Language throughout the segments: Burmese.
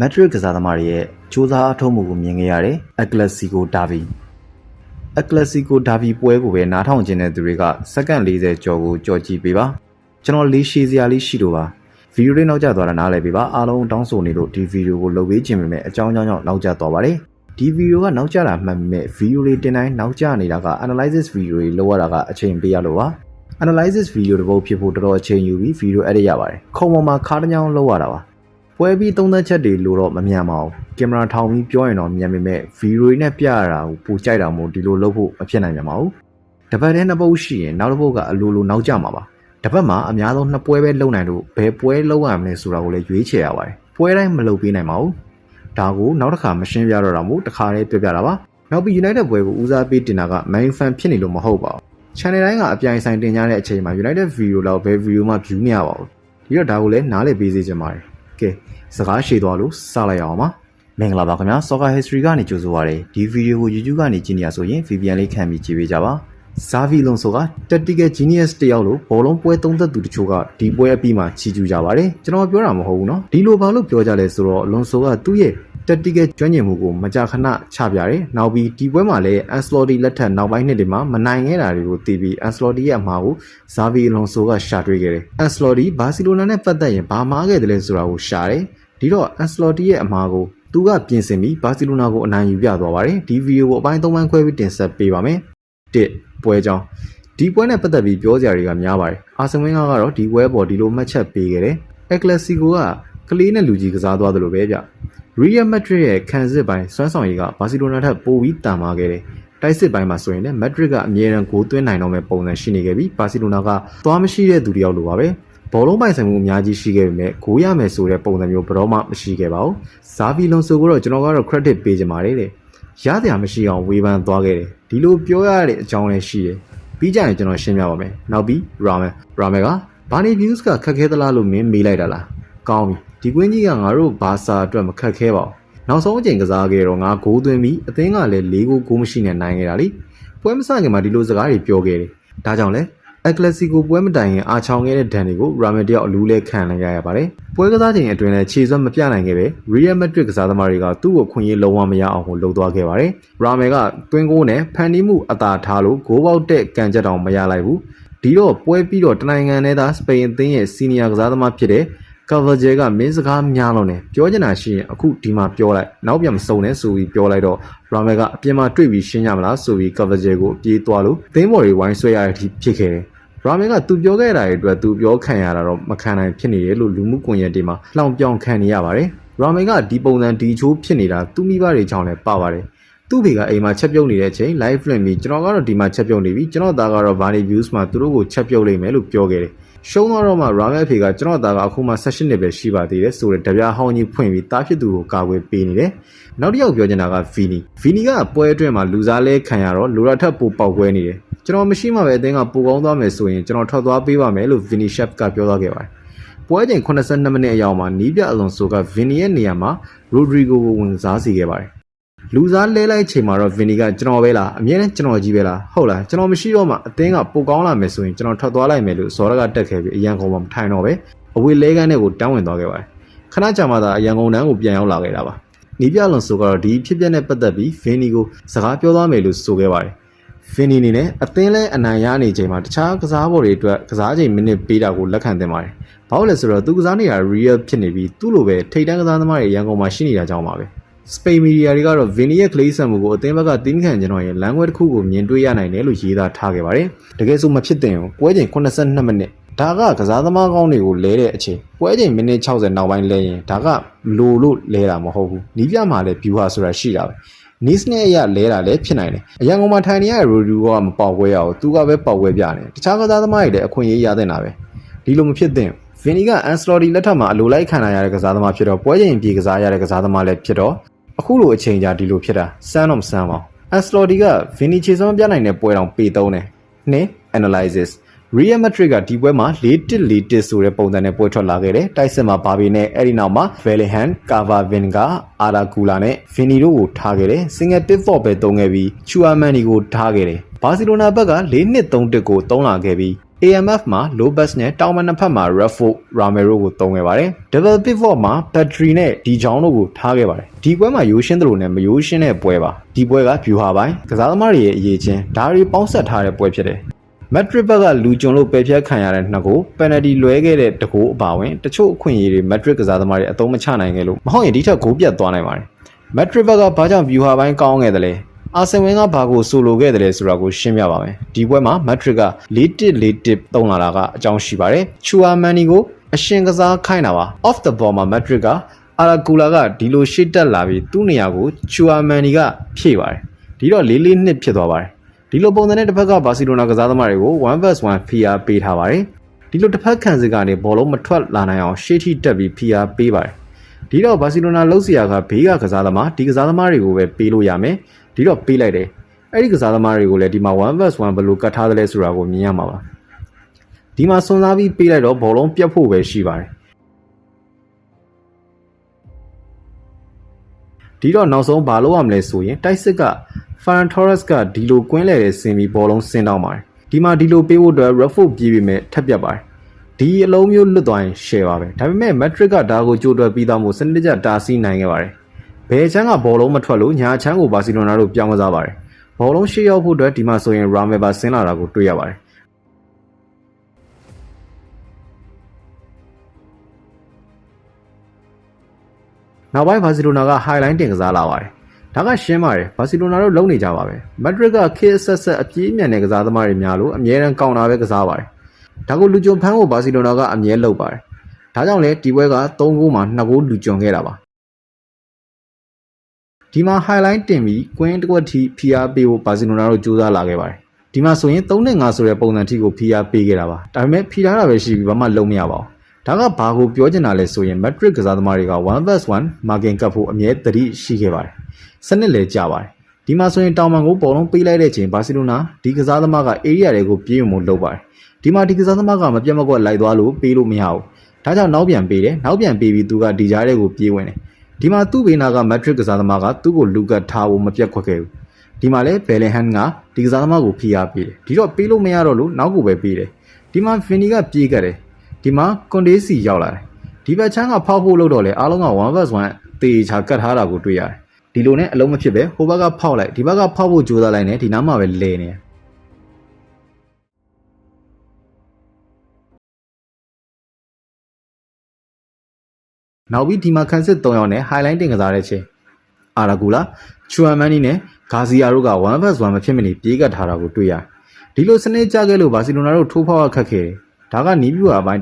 မက်ဒရစ်ကစားသမားတွေရဲ့စူးစမ်းအထောက်မှုကိုမြင်ခဲ့ရတဲ့အက်ကလက်စီကိုဒါဗီအက်ကလက်စီကိုဒါဗီပွဲကိုပဲနားထောင်ကျင်တဲ့သူတွေကစက္ကန့်40ကျော်ကိုကြော်ကြည့်ပေးပါကျွန်တော်လေးရှည်စရာလေးရှိလို့ပါဗီဒီယိုလေးနောက်ကျသွားတာနားလည်ပေးပါအားလုံးတောင်းဆိုနေလို့ဒီဗီဒီယိုကိုလုပ်ပေးခြင်းပေမဲ့အကြောင်းကြောင့်ကြောင့်နောက်ကျသွားပါတယ်ဒီဗီဒီယိုကနောက်ကျတာမှတ်ပေမဲ့ဗီဒီယိုလေးတင်တိုင်းနောက်ကျနေတာက analysis ဗီဒီယိုတွေလောက်ရတာကအချိန်ပေးရလို့ပါ analysis ဗီဒီယိုတစ်ပုဒ်ဖြစ်ဖို့တော်တော်အချိန်ယူပြီးဗီဒီယို edit ရပါတယ်ခုံပေါ်မှာခါးတစ်ညောင်းလောက်ရတာပါ ပွဲပြီးသုံးသက်ချက်တွေလို့တော့မမြန်ပါဘူးကင်မရာထောင်ပြီးပြောရင်တော့မြန်ပေမဲ့ဗီဒီယိုတွေနဲ့ပြရတာကိုပိုကြိုက်တာမို့ဒီလိုလုပ်ဖို့မဖြစ်နိုင်ပြန်ပါဘူးတစ်ပတ်တည်းနှစ်ပုတ်ရှိရင်နောက်တစ်ပုတ်ကအလိုလိုနောက်ကျမှာပါတစ်ပတ်မှာအများဆုံးနှစ်ပွဲပဲလုပ်နိုင်လို့ဘယ်ပွဲလုပ်ရမလဲဆိုတာကိုလည်းရွေးချယ်ရပါတယ်ပွဲတိုင်းမလုပ်ပေးနိုင်ပါဘူးဒါကိုနောက်တစ်ခါမရှင်းပြတော့တာမို့တစ်ခါလေးပြောပြတာပါနောက်ပြီး United ပွဲကိုဦးစားပေးတင်တာက Man Fan ဖြစ်နေလို့မဟုတ်ပါဘူး channel တိုင်းကအပြိုင်ဆိုင်တင်ကြတဲ့အချိန်မှာ United Video လောက်ဘယ် video မှ view မရပါဘူးဒီတော့ဒါကိုလည်းနားလည်ပေးစေချင်ပါတယ် ကဲစကားရှည်သွားလို့စလိုက်အောင်ပါမင်္ဂလာပါခင်ဗျာ Soccer History ကနေကြိုဆိုပါရစေဒီ video ကို YouTube ကနေကြည့်နေရဆိုရင် VPN လေးခံပြီးကြည့်ပေးကြပါဇာဗီလွန်ဆိုက tactical genius တယောက်လို့ဘောလုံးပွဲသုံးသက်သူတချို့ကဒီပွဲအပြီးမှာချီးကျူးကြပါတယ်ကျွန်တော်ပြောတာမဟုတ်ဘူးเนาะဒီလိုဘာလို့ပြောကြလဲဆိုတော့လွန်ဆိုကသူ့ရဲ့ tactical ကျွမ်းကျင်မှုကိုမကြာခဏချပြတယ်။နောက်ပြီးဒီပွဲမှာလည်း Ancelotti လက်ထက်နောက်ပိုင်းနှစ်တွေမှာမနိုင်ခဲ့တာတွေကိုသိပြီး Ancelotti ရဲ့အမှားကို Xavi Alonso ကရှာတွေ့ခဲ့တယ်။ Ancelotti ဘာစီလိုနာနဲ့ပတ်သက်ရင်ဘာမှားခဲ့တယ်လဲဆိုတာကိုရှာတယ်။ဒီတော့ Ancelotti ရဲ့အမှားကိုသူကပြင်ဆင်ပြီးဘာစီလိုနာကိုအနိုင်ယူပြသွားပါတယ်။ဒီဗီဒီယိုကိုအပိုင်း၃ပိုင်းခွဲပြီးတင်ဆက်ပေးပါမယ်။၁ပွဲကြောင်းဒီပွဲနဲ့ပတ်သက်ပြီးပြောစရာတွေကများပါတယ်။အာဆင်ဝင်းကတော့ဒီပွဲပေါ်ဒီလိုမှတ်ချက်ပေးခဲ့တယ်။ El Clasico ကကလေးနဲ့လူကြီးကစားသွားတယ်လို့ပဲဗျ။ Real Madrid ရဲ့ခံစစ်ပိုင်းစွမ်းဆောင်ရည်ကဘာစီလိုနာထက်ပိုပြီးတန်မာခဲ့တယ်။တိုက်စစ်ပိုင်းမှာဆိုရင်လည်း Madrid ကအမြဲတမ်းဂိုးသွင်းနိုင်တော့မဲ့ပုံစံရှိနေခဲ့ပြီးဘာစီလိုနာကသွားမရှိတဲ့သူတယောက်လိုပါပဲ။ဘောလုံးပိုင်ဆိုင်မှုအများကြီးရှိခဲ့ပေမဲ့ဂိုးရမယ်ဆိုတဲ့ပုံစံမျိုးဘယ်တော့မှမရှိခဲ့ပါဘူး။ဇာဗီလွန်ဆိုကတော့ကျွန်တော်ကတော့ credit ပေးချင်ပါတယ်တဲ့။ရတဲ့အမရှိအောင်ဝေဖန်သွားခဲ့တယ်။ဒီလိုပြောရတဲ့အကြောင်းလည်းရှိတယ်။ပြီးကြရင်ကျွန်တော်ရှင်းပြပါမယ်။နောက်ပြီး Ramen Ramen ကဘာနီ views ကခက်ခဲသလားလို့မင်းမေးလိုက်တာလား။ကောင်းပြီ။ ဒီကွင်းကြီးကငါတို့ဘာစာအတွက်မခက်ခဲပါဘူး။နောက်ဆုံးအချိန်ကစားခဲ့တော့ငါဂိုးသွင်းပြီးအသင်းကလည်း၄ဂိုးဂိုးမရှိနဲ့နိုင်ခဲ့တာလीပွဲမစခင်မှာဒီလိုစကားတွေပြောခဲ့တယ်။ဒါကြောင့်လဲအက်ကလစီကိုပွဲမတိုင်ရင်အာချောင်ခဲ့တဲ့ဒဏ်တွေကိုရာမန်တယောက်အလူးလဲခံလိုက်ရရပါတယ်။ပွဲကစားချိန်အတွင်းလည်းခြေစွမ်းမပြနိုင်ခဲ့ပဲ Real Madrid ကစားသမားတွေကသူ့ကိုခွင့်ရေးလုံးဝမရအောင်ကိုလှုပ်သွားခဲ့ပါတယ်။ရာမန်ကတွင်းကိုနဲ့ဖန်တီးမှုအသာထားလို့ဂိုးပေါက်တဲ့ကန်ချက်တောင်မရလိုက်ဘူး။ဒီတော့ပွဲပြီးတော့တနိုင်ငံနဲ့သာစပိန်အသင်းရဲ့စီနီယာကစားသမားဖြစ်တဲ့ ကာဗာဂျဲကမင်းစကားများလို့နေပြောချင်တာရှိရင်အခုဒီမှာပြောလိုက်နောက်ပြန်မစုံနဲ့ဆိုပြီးပြောလိုက်တော့ရာမဲကအပြင်မှာတွေ့ပြီးရှင်းရမလားဆိုပြီးကာဗာဂျဲကိုပြေးသွားလို့သင်းဘော်တွေဝိုင်းဆွဲရတဲ့အထိဖြစ်ခဲ့တယ်ရာမဲကသူပြောခဲ့တာတွေအတွက်သူပြောခံရတာတော့မခံနိုင်ဖြစ်နေတယ်လို့လူမှုကွန်ရက်တွေမှာလှောင်ပြောင်ခံနေရပါတယ်ရာမဲကဒီပုံစံဒီချိုးဖြစ်နေတာသူမိဘတွေကြောင့်လည်းပါပါတယ်သူ့ဖေကအိမ်မှာချက်ပြုတ်နေတဲ့အချိန် live လွှင့်ပြီးကျွန်တော်ကတော့ဒီမှာချက်ပြုတ်နေပြီကျွန်တော်သားကတော့ Vani Views မှာသူတို့ကိုချက်ပြုတ်လိမ့်မယ်လို့ပြောခဲ့တယ် ရှုံးတော့မှ Ramen အဖေကကျွန်တော်သားကအခုမှ16နှစ်ပဲရှိပါသေးတယ်ဆိုတဲ့တပြားဟောင်းကြီးဖွင့်ပြီးတားဖြစ်သူကိုကာကွယ်ပေးနေတယ်။နောက်တစ်ယောက်ပြောချင်တာက Vini ။ Vini ကပွဲအတွင်းမှာလူစားလဲခံရတော့လိုရာထက်ပိုပေါက်ကွဲနေတယ်။ကျွန်တော်မရှိမှပဲအသင်းကပိုကောင်းသွားမယ်ဆိုရင်ကျွန်တော်ထွက်သွားပေးပါမယ်လို့ Vini Chef ကပြောသွားခဲ့ပါတယ်။ပွဲချိန်82မိနစ်အရောက်မှာနီးပြအလွန်ဆိုက Vini ရဲ့နေရာမှာ Rodrigo ကိုဝင်စားစီခဲ့ပါတယ်။ လူစားလဲလိုက်ချိန်မှာတော့ Vini ကကျွန်တော်ပဲလားအမြဲတမ်းကျွန်တော်ကြီးပဲလားဟုတ်လားကျွန်တော်မရှိတော့မှအသင်းကပိုကောင်းလာမယ်ဆိုရင်ကျွန်တော်ထွက်သွားလိုက်မယ်လို့ဇော်ရကတက်ခဲ့ပြီးအရန်ကုန်မှာမထိုင်တော့ပဲအဝေးလဲကန်းတဲ့ကိုတောင်းဝင်သွားခဲ့ပါတယ်ခဏကြာမှသာအရန်ကုန်တန်းကိုပြန်ရောက်လာခဲ့တာပါနီးပြလွန်ဆိုကတော့ဒီဖြစ်ပျက်နဲ့ပတ်သက်ပြီး Vini ကိုစကားပြောသွားမယ်လို့ဆိုခဲ့ပါတယ် Vini အနေနဲ့အသင်းလဲအနိုင်ရနေချိန်မှာတခြားကစားပေါ်တွေအတွက်ကစားချိန်မိနစ်ပေးတာကိုလက်ခံသင့်ပါတယ်ဘာလို့လဲဆိုတော့သူကစားနေတာ real ဖြစ်နေပြီးသူ့လိုပဲထိတ်တန်းကစားသမားတွေရန်ကုန်မှာရှိနေတာကြောင့်ပါပဲ စပိန်မီဒီယာတွေကတော့ဗင်နီရဲ့ကလေးဆန်မှုကိုအသင်းဘက်ကတင်းခံကျွန်တော်ရဲ့လမ်းခွဲတစ်ခုကိုမြင်တွေ့ရနိုင်တယ်လို့ရေးသားထားခဲ့ပါတယ်။တကယ်ဆိုမဖြစ်တင်ဘူးပွဲချိန်82မိနစ်ဒါကကစားသမားကောင်းတွေကိုလဲတဲ့အချိန်ပွဲချိန်မိနစ်60နောက်ပိုင်းလဲရင်ဒါကလိုလို့လဲတာမဟုတ်ဘူး။နီးပြမှာလည်း view ဟာဆိုတာရှိတာပဲ။ Nice နဲ့အရလဲတာလည်းဖြစ်နိုင်တယ်။အရန်ကုန်မှာထိုင်နေရတဲ့ Rodrigo ကမပေါက်ပွဲရအောင်သူကပဲပေါက်ပွဲပြတယ်။တခြားကစားသမားတွေလည်းအခွင့်အရေးရတဲ့နာပဲ။ဒီလိုမဖြစ်သင့်ဗင်နီကအန်စလော်ဒီလက်ထက်မှာအလိုလိုက်ခံရတဲ့ကစားသမားဖြစ်တော့ပွဲချိန်ပြေကစားရတဲ့ကစားသမားလည်းဖြစ်တော့ အခုလိုအချိန်ကြာဒီလိုဖြစ်တာစမ်းတော့မစမ်းပါဘူး။ Ancelotti က Vini ချေစွမ်းပြနိုင်တဲ့ပွဲတောင်ပေသုံးတယ်။နှစ် analysis Real Madrid ကဒီပွဲမှာ4-1-4-1ဆိုတဲ့ပုံစံနဲ့ပွဲထွက်လာခဲ့တယ်။တိုက်စစ်မှာဘာဘီနဲ့အဲ့ဒီနောက်မှာ Bellingham, Cavavinga, Arda Güler နဲ့ Vini တို့ကိုထားခဲ့တယ်။ single pivot ပဲသုံးခဲ့ပြီး Chouamani ကိုထားခဲ့တယ်။ဘာစီလိုနာဘက်က4-2-3-1ကိုသုံးလာခဲ့ပြီး AMF မှာ Lopez နဲ့တောင်မနှစ်ဖက်မှာ Raffo Romero ကိုသုံးခဲ့ပါတယ်။ Double Pivot မှာ Petri နဲ့ Di Jong တို့ကိုထားခဲ့ပါတယ်။ဒီပွဲမှာရိုးရှင်းသလိုနဲ့မရိုးရှင်းတဲ့ပွဲပါ။ဒီပွဲက view ဟာပိုင်းကစားသမားတွေရဲ့အရေးချင်းဒါတွေပေါင်းဆက်ထားတဲ့ပွဲဖြစ်တယ်။ Madrid ဘက်ကလူကျွန်လို့ပယ်ဖြတ်ခံရတဲ့နှစ်ကိုပယ်နယ်တီလွဲခဲ့တဲ့တကိုးအပါဝင်တချို့အခွင့်အရေးတွေ Madrid ကစားသမားတွေအသုံးမချနိုင်ခဲ့လို့မဟုတ်ရင်ဒီထက်ဂိုးပြတ်သွားနိုင်ပါတယ်။ Madrid ဘက်ကဘာကြောင့် view ဟာပိုင်းကောင်းခဲ့တယ်လဲ အာဆင်ဝင်ကဘာကိုဆိုလိုခဲ့တယ်လဲဆိုတာကိုရှင်းပြပါမယ်ဒီပွဲမှာ Matrix က4141တုံးလာတာကအကြောင်းရှိပါတယ်ချူအာမန်နီကိုအရှင်ကစားခိုင်းတာပါ off the ball မှာ Matrix ကအာရာကူလာကဒီလိုရှေ့တက်လာပြီးသူ့နေရာကိုချူအာမန်နီကဖြည့်ပါတယ်ဒီတော့4-4-2ဖြစ်သွားပါတယ်ဒီလိုပုံစံနဲ့တစ်ဖက်ကဘာစီလိုနာကစားသမားတွေကို1 vs 1ဖိအားပေးထားပါတယ်ဒီလိုတစ်ဖက်ခံစစ်ကနေဘောလုံးမထွက်လာနိုင်အောင်ရှေ့ထိတက်ပြီးဖိအားပေးပါတယ်ဒီတော့ဘာစီလိုနာလှုပ်ရှားကဘေးကကစားသမားဒီကစားသမားတွေကိုပဲပေးလို့ရမယ် ဒီတော့ပေးလိုက်တယ်အဲ့ဒီကစားသမားတွေကိုလည်းဒီမှာ1 vs 1ဘယ်လိုကတ်ထားသလဲဆိုတာကိုမြင်ရမှာပါဒီမှာစွန်စားပြီးပေးလိုက်တော့ဘောလုံးပြတ်ဖို့ပဲရှိပါတယ်ဒီတော့နောက်ဆုံးဘာလုပ်ရမလဲဆိုရင်တိုက်စစ်က Ferran Torres ကဒီလိုကွင်းလဲတဲ့ဆင်ပြီးဘောလုံးဆင်းတော့ပါတယ်ဒီမှာဒီလိုပေးဖို့အတွက် Rafford ပြေးပြီးမဲ့ထပ်ပြတ်ပါတယ်ဒီအလုံးမျိုးလွတ်သွားရင် share ပါပဲဒါပေမဲ့ Madrid ကဒါကိုကြိုးတွက်ပြီးသားမို့စနစ်တကျတားဆီးနိုင်ခဲ့ပါတယ် ဘယ်ချမ်းကဘောလုံးမထွက်လို့ညာချမ်းကိုဘာစီလိုနာတို့ပြောင်းကစားပါတယ်ဘောလုံးရှေ့ရောက်ဖို့အတွက်ဒီမှာဆိုရင် Ramal ပါဆင်းလာတာကိုတွေ့ရပါတယ်နောက်ပိုင်းဘာစီလိုနာက highline တင်ကစားလာပါတယ်ဒါကရှင်းပါတယ်ဘာစီလိုနာတို့လုံနေကြပါပဲမက်ဒရစ်ကခေတ်ဆက်ဆက်အပြေးမြန်တဲ့ကစားသမားတွေများလို့အမြဲတမ်းကောင်တာပဲကစားပါတယ်ဒါကိုလူကြုံဖန်းကိုဘာစီလိုနာကအမြဲလုပ်ပါတယ်ဒါကြောင့်လဲဒီပွဲက3ဂိုးမှာ2ဂိုးလူကြုံခဲ့တာပါ ဒီမှာ highlight တင်ပြီးကွင်းတစ်ခွက်ထိ PR ပေးဖို့ဘာစီလိုနာတို့ကြိုးစားလာခဲ့ပါတယ်ဒီမှာဆိုရင်3နဲ့5ဆိုတဲ့ပုံစံထိကို PR ပေးခဲ့တာပါဒါပေမဲ့ PR တာပဲရှိပြီးဘာမှလုပ်မရပါဘူးဒါကဘာကိုပြောချင်တာလဲဆိုရင် Madrid ကစားသမားတွေက1 vs 1 marking ကပ်ဖို့အမြဲတတိရှိခဲ့ပါတယ်စနစ်လည်းကြပါတယ်ဒီမှာဆိုရင်တောင်မန်ကိုပေါ်လုံးပေးလိုက်တဲ့ချိန်ဘာစီလိုနာဒီကစားသမားက area တွေကိုပြေးမှုလုပ်ပါတယ်ဒီမှာဒီကစားသမားကမပြတ်မကွက်လိုက်သွားလို့ပေးလို့မရဘူးဒါကြောင့်နောက်ပြန်ပေးတယ်နောက်ပြန်ပေးပြီးသူကဒီကြားတွေကိုပြေးဝင်တယ် ဒီမှာသူ့ဘေးနာက Madrid ကစားသမားကသူ့ကိုလူကတ်ထားဖို့မပြတ်ခွက်ခဲ့ဘူးဒီမှာလဲဘယ်လင်ဟန်ကဒီကစားသမားကိုဖိအားပေးတယ်ဒီတော့ပေးလို့မရတော့လို့နောက်ကိုပဲပေးတယ်ဒီမှာဖင်နီကပြေးခဲ့တယ်ဒီမှာကွန်ဒေးစီရောက်လာတယ်ဒီဘက်ချမ်းကဖောက်ဖို့လုပ်တော့လေအားလုံးက1 vs 1တေချာကတ်ထားတာကိုတွေ့ရတယ်ဒီလိုနဲ့အလုံးမဖြစ်ပဲဟိုဘက်ကဖောက်လိုက်ဒီဘက်ကဖောက်ဖို့ကြိုးစားလိုက်နေဒီနားမှာပဲလဲနေ နောက်ပြီးဒီမှာခန်းစစ်3ယောက်နဲ့ highlight တင်ကစားတဲ့ချိန်အာရာဂူလာချူအမန်နီနဲ့ဂါစီယာတို့က1 vs 1မဖြစ်မနေပြေးကတ်ထားတာကိုတွေ့ရတယ်ဒီလိုစနစ်ကြခဲ့လို့ဘာစီလိုနာတို့ထိုးဖောက်ခတ်ခဲ့တယ်ဒါကနီးပြူအပိုင်း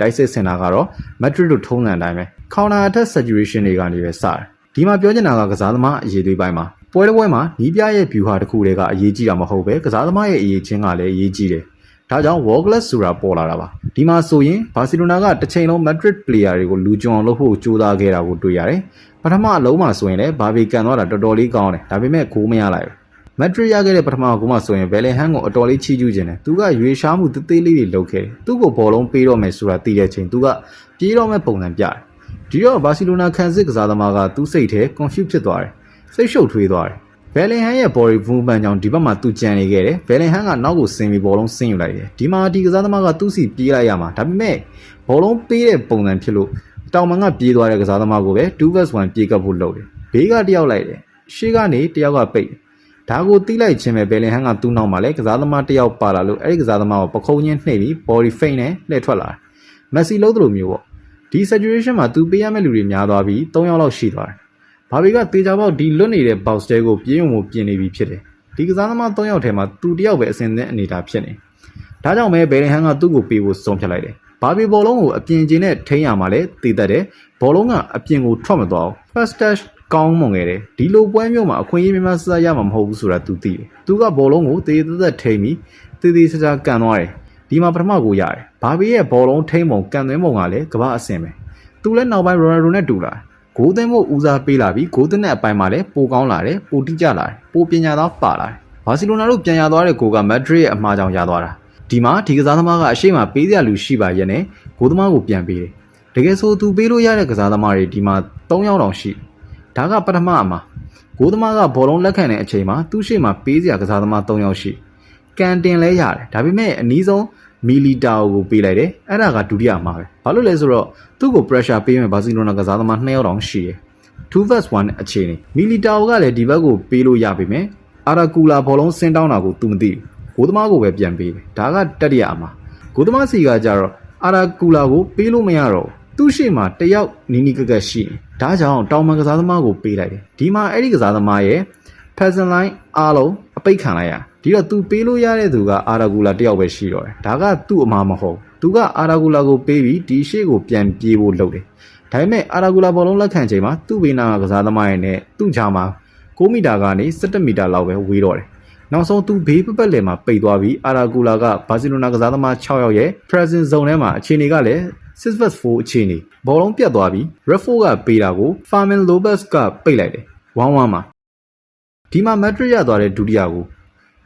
တိုက်စစ်စင်တာကတော့မက်ဒရစ်တို့ထုံးစံအတိုင်းပဲ counter attack saturation တွေကနေပဲစတယ်ဒီမှာပြောချင်တာကကစားသမားအရေးသွေးပိုင်းမှာပွဲတစ်ပွဲမှာနီးပြရဲ့ view ဟာတစ်ခုတည်းကအရေးကြီးတာမဟုတ်ပဲကစားသမားရဲ့အရေးချင်းကလည်းအရေးကြီးတယ် ဒါကြောင့် world class ဆိုတာပေါ်လာတာပါဒီမှာဆိုရင်ဘာစီလိုနာကတစ်ချိန်လုံး Madrid player တွေကိုလူကြုံအောင်လုပ်ဖို့ကြိုးစားခဲ့တာကိုတွေ့ရတယ်ပထမအလုံးမှာဆိုရင်လည်းဘာဘီကန်သွားတာတော်တော်လေးကောင်းတယ်ဒါပေမဲ့ဂိုးမရလိုက်ဘူးမက်ဒရစ်ရခဲ့တဲ့ပထမဂိုးမှာဆိုရင်ဘယ်လင်ဟန်ကိုအတော်လေးချီးကျူးခြင်းတယ်သူကရွေရှားမှုတသေးလေးတွေလုပ်ခဲ့တယ်သူ့ကိုဘောလုံးပေးတော့မယ်ဆိုတာသိတဲ့ချိန်သူကပြေးတော့မဲ့ပုံစံပြတယ်ဒီတော့ဘာစီလိုနာခံစစ်ကစားသမားကသူ့စိတ်ထဲ confuse ဖြစ်သွားတယ်စိတ်ရှုပ်ထွေးသွားတယ် ဘယ်လင်ဟန်ရဲ့ body movement ကြောင့်ဒီဘက်မှာသူကြံနေခဲ့တယ်ဘယ်လင်ဟန်ကနောက်ကိုဆင်းပြီးဘောလုံးဆင်းယူလိုက်တယ်ဒီမှာဒီကစားသမားကသူ့စီပြေးလိုက်ရမှာဒါပေမဲ့ဘောလုံးပေးတဲ့ပုံစံဖြစ်လို့တောင်မန်ကပြေးသွားတဲ့ကစားသမားကိုပဲ2 vs 1ပြေးကပ်ဖို့လုပ်တယ်ဘေးကတယောက်လိုက်တယ်ရှေ့ကနေတယောက်ကပိတ်တယ်ဒါကိုတီးလိုက်ခြင်းပဲဘယ်လင်ဟန်ကသူ့နောက်မှာလဲကစားသမားတယောက်ပါလာလို့အဲ့ဒီကစားသမားကိုပခုံးချင်းနှိပ်ပြီး body feint နဲ့လှည့်ထွက်လာတယ်။မက်ဆီလုံးသလိုမျိုးပေါ့။ဒီ saturation မှာသူပေးရမယ့်လူတွေများသွားပြီး3ယောက်လောက်ရှိသွားတယ်။ ဘာဘီကတေချာပေါက်ဒီလွတ်နေတဲ့ box တဲကိုပြင်းုံမှုပြင်နေပြီဖြစ်တယ်။ဒီကစားသမား3ယောက်ထဲမှာသူတယောက်ပဲအစင်သင့်အနေတာဖြစ်နေ။ဒါကြောင့်ပဲဘယ်လင်ဟန်ကသူ့ကိုပေးဖို့ဆုံးဖြတ်လိုက်တယ်။ဘာဘီဘောလုံးကိုအပြင်ကျင်နဲ့ထိန်းရမှာလဲတည်တတ်တယ်။ဘောလုံးကအပြင်ကိုထွက်မသွားဘူး။ first touch ကောင်းမွန်ခဲ့တယ်ဒီလိုပွဲမျိုးမှာအခွင့်အရေးများများဆဆရမှာမဟုတ်ဘူးဆိုတာသူသိတယ်သူကဘောလုံးကိုတေးသက်သက်ထိမ့်ပြီးတေးသေးချာချာကန်သွားတယ်ဒီမှာပထမကိုရတယ်ဘာဘီရဲ့ဘောလုံးထိမ့်ပုံကန်သွင်းပုံကလည်းကမ္ဘာအဆင်ပဲသူလည်းနောက်ပိုင်းရိုနယ်ဒိုနဲ့တူလာ ဂိုးသွင်းဖို့ဦးစားပေးလာပြီးဂိုးသွင်းတဲ့အပိုင်းမှာလည်းပိုကောင်းလာတယ်ပိုတိကျလာတယ်ပိုပညာသားပါလာတယ်ဘာစီလိုနာတို့ပြန်ရသွားတဲ့ဂိုးကမက်ဒရစ်ရဲ့အမှားကြောင့်ရသွားတာဒီမှာဒီကစားသမားကအရှိမပေးစရာလူရှိပါရဲ့နဲ့ဂိုးသမားကိုပြန်ပေးတယ်တကယ်ဆိုသူပေးလို့ရတဲ့ကစားသမားတွေဒီမှာ3ယောက်တောင်ရှိဒါကပထမအမှာဂိုးသမားကဘောလုံးလက်ခံတဲ့အချိန်မှာသူ့ရှေ့မှာပေးစရာကစားသမား3ယောက်ရှိကန်တင်လဲရတယ်ဒါပေမဲ့အနည်းဆုံး မီလီတာကိုပေးလိုက်တယ်အဲ့ဒါကဒုတိယအမှားပဲဘာလို့လဲဆိုတော့သူ့ကို pressure ပေးမယ်ဘာစီလိုနာကစားသမား2ယောက်တောင်ရှိတယ်2 vs 1အခြေအနေမီလီတာကလည်းဒီဘက်ကိုပေးလို့ရပါမယ်အာရာကူလာဘောလုံးဆင်းတောင်းတာကိုသူမသိဘူးဂိုးသမားကိုပဲပြန်ပေးတယ်ဒါကတတိယအမှားဂိုးသမားစီကကြတော့အာရာကူလာကိုပေးလို့မရတော့ဘူးသူ့ရှိမှတယောက်နီနီကကက်ရှိတယ်ဒါကြောင့်တောင်မန်ကစားသမားကိုပေးလိုက်တယ်ဒီမှာအဲ့ဒီကစားသမားရဲ့ person line အားလုံးအပိတ်ခံလိုက်ရ ဒီတော့ तू ပေးလို့ရတဲ့သူကအာရာဂူလာတယောက်ပဲရှိတော့တယ်ဒါကသူ့အမှားမဟုတ်သူကအာရာဂူလာကိုပေးပြီးဒီရှေ့ကိုပြန်ပြေးဖို့လုပ်တယ်ဒါပေမဲ့အာရာဂူလာဘောလုံးလက်ခံချိန်မှာသူ့ဘေးနာကကစားသမားရဲ့နဲ့သူ့ချာမှာ9မီတာကနေ17မီတာလောက်ပဲဝေးတော့တယ်နောက်ဆုံးသူဘေးပပတ်လည်မှာပိတ်သွားပြီးအာရာဂူလာကဘာစီလိုနာကစားသမား6ယောက်ရဲ့ present zone ထဲမှာအခြေအနေကလည်း6 vs 4အခြေအနေဘောလုံးပြတ်သွားပြီး Refo ကပေးတာကို Fermin Lopez ကပိတ်လိုက်တယ်1-1မှာဒီမှာ Madrid ရသွားတဲ့ဒုတိယကို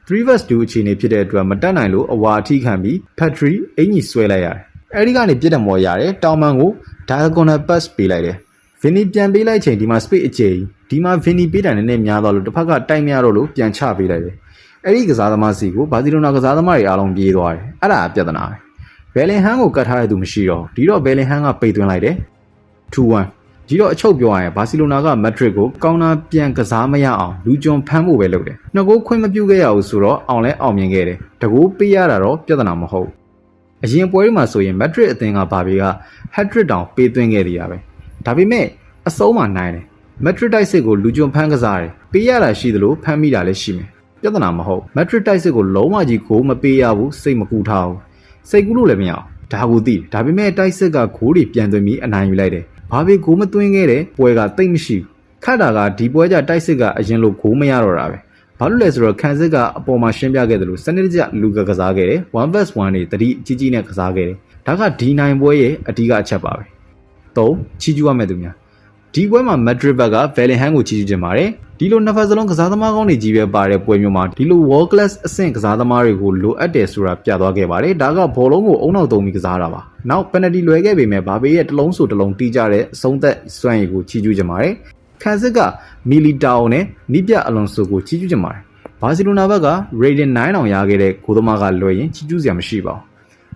3 vs 2အခြေအနေဖြစ်တဲ့အတွက်မတက်နိုင်လို့အဝါအထိခံပြီး Patry အင်ကြီးဆွဲလိုက်ရတယ်။အဲဒီကနေပြစ်တယ်မော်ရတယ်။တောင်မန်ကို diagonal pass ပေးလိုက်တယ်။ Vinny ပြန်ပေးလိုက်ချိန်ဒီမှာ space အကျယ်ဒီမှာ Vinny ပေးတယ်နည်းနည်းများသွားလို့တစ်ဖက်ကတိုက်မရတော့လို့ပြန်ချပေးလိုက်တယ်။အဲဒီကစားသမားစီကိုဘာစီလိုနာကစားသမားတွေအားလုံးပြေးသွားတယ်။အဲ့ဒါအပြဿနာပဲ။ Bellingham ကိုကတ်ထားတဲ့သူမရှိတော့ဒီတော့ Bellingham ကပိတ်သွင်းလိုက်တယ်။2-1 ဒီတော့အချုပ်ပြောရရင်ဘာစီလိုနာကမက်ဒရစ်ကိုကောင်းတာပြန်ကစားမရအောင်လူကျွံဖမ်းဖို့ပဲလုပ်တယ်။နှစ်ကိုခွင့်မပြုခဲ့ရဘူးဆိုတော့အောင်လဲအောင်မြင်ခဲ့တယ်။တကူပေးရတာတော့ပြဿနာမဟုတ်ဘူး။အရင်ပွဲတွေမှာဆိုရင်မက်ဒရစ်အသင်းကဘာဘေးကဟက်ဒရစ်တောင်ပေးသွင်းခဲ့သေးတာပဲ။ဒါပေမဲ့အဆုံးမှာနိုင်တယ်။မက်ဒရစ်တိုက်စစ်ကိုလူကျွံဖမ်းကစားတယ်။ပေးရတာရှိသလိုဖမ်းမိတာလည်းရှိမယ်။ပြဿနာမဟုတ်။မက်ဒရစ်တိုက်စစ်ကိုလုံးဝကြီးကိုမပေးရဘူးစိတ်မကူထားဘူး။စိတ်ကူးလို့လည်းမရအောင်။ဒါကိုသိတယ်။ဒါပေမဲ့တိုက်စစ်ကဂိုးတွေပြန်သွင်းပြီးအနိုင်ယူလိုက်တယ်။ ဘာပဲဂိုးမသွင်းခဲ့တဲ့ပွဲကတိတ်မရှိဘူးခတ်တာကဒီပွဲကြတိုက်စစ်ကအရင်လိုဂိုးမရတော့တာပဲဘာလို့လဲဆိုတော့ခန်စစ်ကအပေါ်မှာရှင်းပြခဲ့တယ်လို့စနစ်တကျလူကကစားခဲ့တယ်1 vs 1တွေတတိကြီးကြီးနဲ့ကစားခဲ့တယ်ဒါကဒီနိုင်ပွဲရဲ့အဓိကအချက်ပါပဲ၃ချီကျူးရမယ့်သူများဒီပွဲမှာမက်ဒရစ်ဘက်ကဗယ်လင်ဟန်ကိုချီကျူးခြင်းပါတယ် ဒီလိုနှစ်ဖက်စလုံးကစားသမားကောင်းတွေကြီးပဲပါတဲ့ပွဲမျိုးမှာဒီလို world class အဆင့်ကစားသမားတွေကိုလိုအပ်တယ်ဆိုတာပြသွားခဲ့ပါတယ်ဒါကဘောလုံးကိုအုံနောက်သုံးပြီးကစားတာပါနောက် penalty လွယ်ခဲ့ပေမဲ့ဘာဘေးရဲ့တစ်လုံးဆိုတစ်လုံးတီးကြတဲ့အဆုံးသက်စွမ်းရည်ကိုချီးကျူးကြပါတယ်ခန်စစ်ကမီလီတာအိုနဲ့နီးပြအလွန်ဆိုကိုချီးကျူးကြပါတယ်ဘာစီလိုနာဘက်က rating 9အောင်ရခဲ့တဲ့ကိုသမားကလွယ်ရင်ချီးကျူးစရာမရှိပါဘူး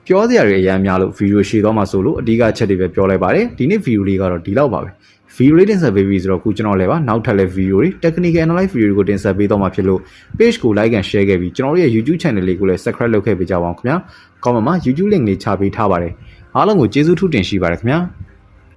ပြောစရာတွေအများများလို့ဗီဒီယိုရှည်သွားမှာဆိုလို့အဓိကချက်တွေပဲပြောလိုက်ပါတယ်ဒီနေ့ဗီဒီယိုလေးကတော့ဒီလောက်ပါပဲ video rating ဆက်ပေးပြီဆိုတော့ခုကျွန်တော်လည်းပါနောက်ထပ်လည်း video တွေ technical analyze video တွေကိုတင်ဆက်ပေးတော့မှာဖြစ်လို့ page ကို like and share ခဲ့ပြီးကျွန်တော်တို့ရဲ့ YouTube channel လေးကိုလည်း subscribe လုပ်ခဲ့ပေးကြပါအောင်ခင်ဗျာ comment မှာ YouTube link လေးချပေးထားပါတယ်အားလုံးကိုကျေးဇူးထူးတင်ရှိပါတယ်ခင်ဗျာ